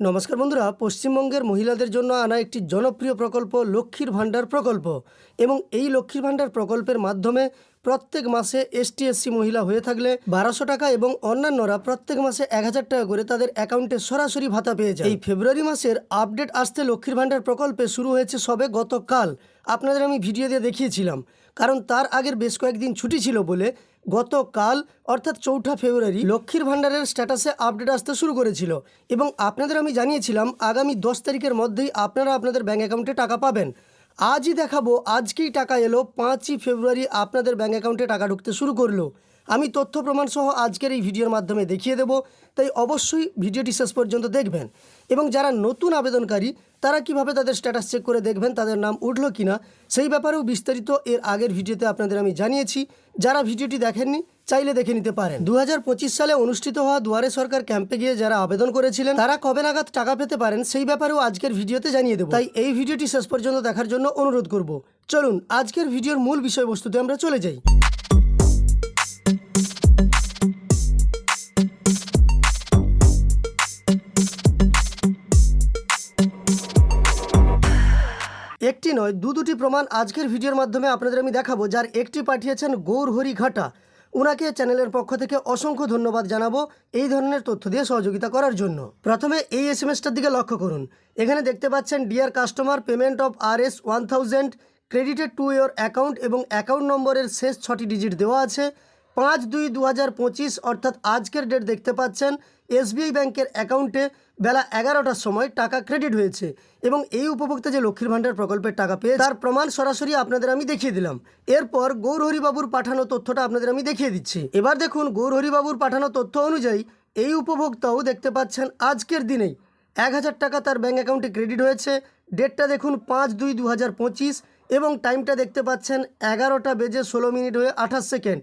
নমস্কার বন্ধুরা, পশ্চিমবঙ্গের মহিলাদের জন্য আনা একটি জনপ্রিয় প্রকল্প লক্ষ্মীর ভাণ্ডার প্রকল্প এবং এই লক্ষ্মীর ভাণ্ডার প্রকল্পের মাধ্যমে প্রত্যেক মাসে এসটি এসসি মহিলা হয়ে থাকলে বারোশো টাকা এবং অন্যান্যরা প্রত্যেক মাসে এক হাজার টাকা করে তাদের অ্যাকাউন্টে সরাসরি ভাতা পেয়ে যায়। এই ফেব্রুয়ারি মাসের আপডেট আসতে লক্ষ্মীর ভাণ্ডার প্রকল্পে শুরু হয়েছে সবে গতকাল। আপনাদের আমি ভিডিও দিয়ে দেখিয়েছিলাম, কারণ তার আগের বেশ কয়েকদিন ছুটি ছিল বলে গতকাল, অর্থাৎ চৌঠা ফেব্রুয়ারি, লক্ষ্মীর ভাণ্ডারের স্ট্যাটাসে আপডেট আসতে শুরু করেছিল। এবং আপনাদের আমি জানিয়েছিলাম, আগামী দশ তারিখের মধ্যেই আপনারা আপনাদের ব্যাঙ্ক অ্যাকাউন্টে টাকা পাবেন। আজই দেখাবো, আজকেই টাকা এলো, পাঁচই ফেব্রুয়ারি আপনাদের ব্যাঙ্ক অ্যাকাউন্টে টাকা ঢুকতে শুরু করল। আমি তথ্য প্রমাণ সহ আজকের এই ভিডিওর মাধ্যমে দেখিয়ে দেবো, তাই অবশ্যই ভিডিওটি শেষ পর্যন্ত দেখবেন। এবং যারা নতুন আবেদনকারী তারা কীভাবে তাদের স্ট্যাটাস চেক করে দেখবেন, তাদের নাম উঠল কি না সেই ব্যাপারেও বিস্তারিত এর আগের ভিডিওতে আপনাদের আমি জানিয়েছি। যারা ভিডিওটি দেখেননি, চাইলে দেখে নিতে পারেন। দু হাজার পঁচিশ সালে অনুষ্ঠিত হওয়া দুয়ারে সরকার ক্যাম্পে গিয়ে যারা আবেদন করেছিলেন, তারা কবে নাগাদ টাকা পেতে পারেন, সেই ব্যাপারেও আজকের ভিডিওতে জানিয়ে দেবো। তাই এই ভিডিওটি শেষ পর্যন্ত দেখার জন্য অনুরোধ করব। চলুন, আজকের ভিডিওর মূল বিষয়বস্তুতে আমরা চলে যাই। একটি নয়, দু দুটি প্রমাণ আজকের ভিডিওর মাধ্যমে আপনাদের আমি দেখাবো, যার একটি পাঠিয়েছেন গৌরহরি ঘাটা। ওনাকে চ্যানেলের পক্ষ থেকে অসংখ্য ধন্যবাদ জানাব এই ধরনের তথ্য দিয়ে সহযোগিতা করার জন্য। প্রথমে এই এস এম এসটার দিকে লক্ষ্য করুন। এখানে দেখতে পাচ্ছেন dear customer payment of R S one thousand credited to your account এবং অ্যাকাউন্ট নম্বরের শেষ ছটি ডিজিট দেওয়া আছে। পাঁচ দুই দু অর্থাৎ আজকের ডেট দেখতে পাচ্ছেন এসবিআই ব্যাংকের অ্যাকাউন্টে বেলা এগারোটার সময় টাকা ক্রেডিট হয়েছে এবং এই উপভোক্তা যে লক্ষ্মীর ভাণ্ডার প্রকল্পের টাকা পেয়ে তার প্রমাণ সরাসরি আপনাদের আমি দেখিয়ে দিলাম। এরপর গৌরহরিবাবুর পাঠানো তথ্যটা আপনাদের আমি দেখিয়ে দিচ্ছি। এবার দেখুন গৌরহরিবাবুর পাঠানো তথ্য অনুযায়ী এই উপভোক্তাও দেখতে পাচ্ছেন আজকের দিনেই এক হাজার টাকা তার ব্যাঙ্ক অ্যাকাউন্টে ক্রেডিট হয়েছে। ডেটটা দেখুন পাঁচ দুই দু এবং টাইমটা দেখতে পাচ্ছেন এগারোটা বেজে ষোলো মিনিট হয়ে আঠাশ সেকেন্ড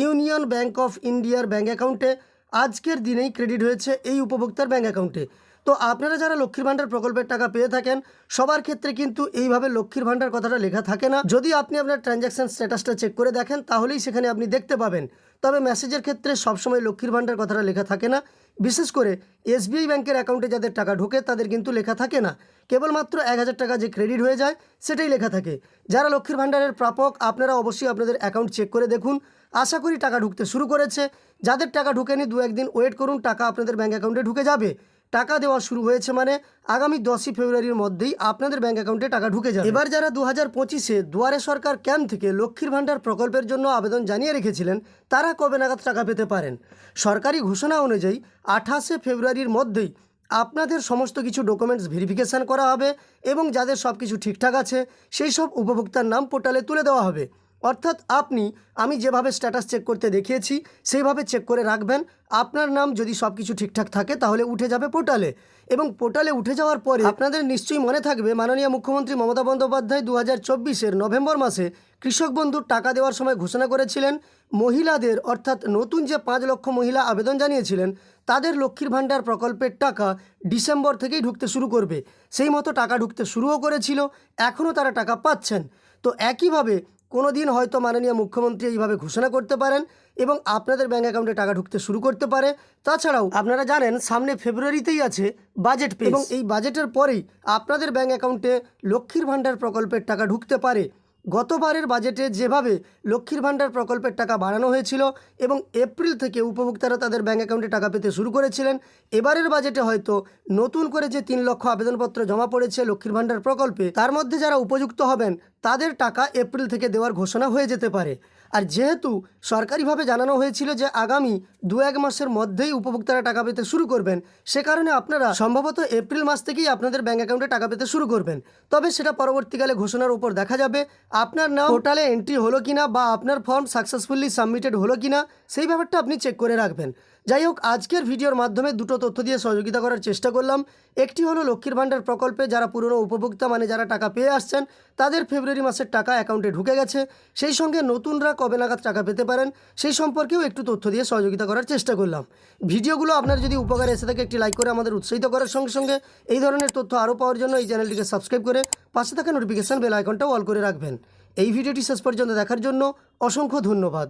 ইউনিয়ন ব্যাঙ্ক অফ ইন্ডিয়ার ব্যাঙ্ক অ্যাকাউন্টে আজকের দিনেই ক্রেডিট হয়েছে এই উপভোক্তার ব্যাঙ্ক অ্যাকাউন্টে। তো আপনারা যারা লক্ষ্মীর ভাণ্ডার প্রকল্পের টাকা পেয়ে থাকেন, সবার ক্ষেত্রে কিন্তু এইভাবে লক্ষ্মীর ভাণ্ডার কথাটা লেখা থাকে না। যদি আপনি আপনার ট্রানজ্যাকশন স্ট্যাটাসটা চেক করে দেখেন, তাহলেই সেখানে আপনি দেখতে পাবেন তবে মেসেজের ক্ষেত্রে সবসময় লক্ষ্মীর ভাণ্ডার কথাটা লেখা থাকে না। বিশেষ করে এসবিআই ব্যাংকের অ্যাকাউন্টে যাদের টাকা ঢোকে, তাদের কিন্তু লেখা থাকে না। কেবলমাত্র এক হাজার টাকা যে ক্রেডিট হয়ে যায়, সেটাই লেখা থাকে। যারা লক্ষ্মীর ভাণ্ডারের প্রাপক, আপনারা অবশ্যই আপনাদের অ্যাকাউন্ট চেক করে দেখুন। আশা করি টাকা ঢুকতে শুরু করেছে। যাদের টাকা ঢুকেনি, দু একদিন ওয়েট করুন, টাকা আপনাদের ব্যাঙ্ক অ্যাকাউন্টে ঢুকে যাবে। টাকা দেওয়া শুরু হয়েছে মানে আগামী দশই ফেব্রুয়ারির মধ্যেই আপনাদের ব্যাঙ্ক অ্যাকাউন্টে টাকা ঢুকে যাবে। এবার যারা দু হাজার পঁচিশে দুয়ারে সরকার ক্যাম্প থেকে লক্ষ্মীর ভাণ্ডার প্রকল্পের জন্য আবেদন জানিয়ে রেখেছিলেন, তারা কবে নাগাদ টাকা পেতে পারেন? সরকারি ঘোষণা অনুযায়ী আঠাশে ফেব্রুয়ারির মধ্যেই আপনাদের সমস্ত কিছু ডকুমেন্টস ভেরিফিকেশান করা হবে এবং যাদের সব কিছু ঠিকঠাক আছে, সেই সব উপভোক্তার নাম পোর্টালে তুলে দেওয়া হবে। অর্থাৎ আপনি, আমি যেভাবে স্ট্যাটাস চেক করতে দেখিয়েছি, সেইভাবে চেক করে রাখবেন। আপনার নাম যদি সব কিছু ঠিকঠাক থাকে, তাহলে উঠে যাবে পোর্টালে এবং পোর্টালে উঠে যাওয়ার পরে আপনাদের নিশ্চয়ই মনে থাকবে, মাননীয় মুখ্যমন্ত্রী মমতা বন্দ্যোপাধ্যায় দু হাজার নভেম্বর মাসে কৃষক বন্ধুর টাকা দেওয়ার সময় ঘোষণা করেছিলেন। মহিলাদের, অর্থাৎ নতুন যে পাঁচ লক্ষ মহিলা আবেদন জানিয়েছিলেন, তাদের লক্ষ্মীর ভাণ্ডার প্রকল্পের টাকা ডিসেম্বর থেকেই ঢুকতে শুরু করবে। সেই মতো টাকা ঢুকতে শুরুও করেছিল, এখনও তারা টাকা পাচ্ছেন। তো একইভাবে কোনো দিন হয়তো মাননীয় মুখ্যমন্ত্রী এইভাবে ঘোষণা করতে পারেন এবং আপনাদের ব্যাঙ্ক অ্যাকাউন্টে টাকা ঢুকতে শুরু করতে পারে। তাছাড়াও আপনারা জানেন, সামনে ফেব্রুয়ারিতেই আছে বাজেট পে এবং এই বাজেটের পরেই আপনাদের ব্যাঙ্ক অ্যাকাউন্টে লক্ষ্মীর ভাণ্ডার প্রকল্পের টাকা ঢুকতে পারে। গতবারের বাজেটে যেভাবে লক্ষ্মীর ভাণ্ডার প্রকল্পের টাকা বাড়ানো হয়েছিল এবং এপ্রিল থেকে উপভোক্তারা তাদের ব্যাঙ্ক অ্যাকাউন্টে টাকা পেতে শুরু করেছিলেন, এবারের বাজেটে হয়তো নতুন করে যে তিন লক্ষ আবেদনপত্র জমা পড়েছে লক্ষ্মীর ভাণ্ডার প্রকল্পে, তার মধ্যে যারা উপযুক্ত হবেন তাদের টাকা এপ্রিল থেকে দেওয়ার ঘোষণা হয়ে যেতে পারে। আর যেহেতু সরকারিভাবে জানানো হয়েছিল যে আগামী দু এক মাসের মধ্যেই উপভোক্তারা টাকা পেতে শুরু করবেন, সে কারণে আপনারা সম্ভবত এপ্রিল মাস থেকেই আপনাদের ব্যাঙ্ক অ্যাকাউন্টে টাকা পেতে শুরু করবেন। তবে সেটা পরবর্তীকালে ঘোষণার উপর দেখা যাবে আপনার নাম পোর্টালে এন্ট্রি হলো কিনা বা আপনার ফর্ম সাকসেসফুলি সাবমিটেড হলো কিনা, সেই ব্যাপারটা আপনি চেক করে রাখবেন। যাই হোক আজকের ভিডিওর মাধ্যমে দুটো তথ্য দিয়ে সহযোগিতা করার চেষ্টা করলাম। একটি হলো লক্ষ্মীর ভাণ্ডার প্রকল্পে যারা পুরনো উপভোক্তা মানে যারা টাকা পেয়ে আসছেন, তাদের ফেব্রুয়ারি মাসের টাকা অ্যাকাউন্টে ঢুকে গেছে। সেই সঙ্গে নতুনরা কবে নাগাদ টাকা পেতে পারেন, সেই সম্পর্কেও একটু তথ্য দিয়ে সহযোগিতা করার চেষ্টা করলাম। ভিডিওগুলো আপনার যদি উপকারে এসে থাকে, একটি লাইক করে আমাদের উৎসাহিত করার সঙ্গে সঙ্গে এই ধরনের তথ্য আরও পাওয়ার জন্য এই চ্যানেলটিকে সাবস্ক্রাইব করে পাশে থাকা নোটিফিকেশান বেল আইকনটাও অল করে রাখবেন। এই ভিডিওটি শেষ পর্যন্ত দেখার জন্য অসংখ্য ধন্যবাদ।